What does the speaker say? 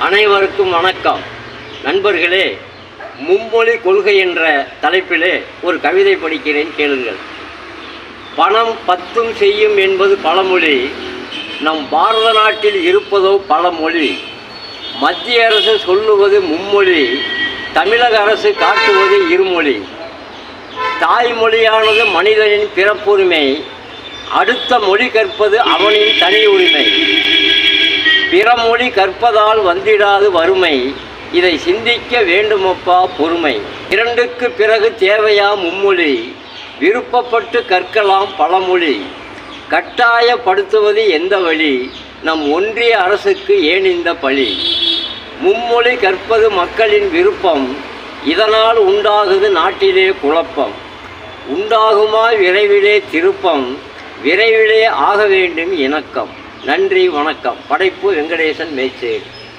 அனைவருக்கும் வணக்கம். நண்பர்களே மும்மொழி கொள்கை என்ற தலைப்பிலே ஒரு கவிதை படிக்கிறேன் கேளுங்கள். பணம் பத்தும் செய்யும் என்பது பழமொழி நம் பாரத நாட்டில் இருப்பதோ பழமொழி. மத்திய அரசு சொல்லுவது மும்மொழி தமிழக அரசு காட்டுவது இருமொழி. தாய்மொழியானது மனிதனின் பிறப்புரிமை அடுத்த மொழி கற்பது அவனின் தனி உரிமை. பிறமொழி கற்பதால் வந்திடாது வறுமை. இதை சிந்திக்க வேண்டுமப்பா பொறுமை. இரண்டுக்கு பிறகு தேவையா மும்மொழி. விருப்பப்பட்டு கற்கலாம் பழமொழி. கட்டாயப்படுத்துவது எந்த வழி? நம் ஒன்றிய அரசுக்கு ஏன் இந்த பழி? மும்மொழி கற்பது மக்களின் விருப்பம். இதனால் உண்டாகுது நாட்டிலே குழப்பம். உண்டாகுமா விரைவிலே திருப்பம். விரைவிலே ஆக வேண்டும் இணக்கம். நன்றி வணக்கம். படைப்பு வெங்கடேசன் மேச்சேரி.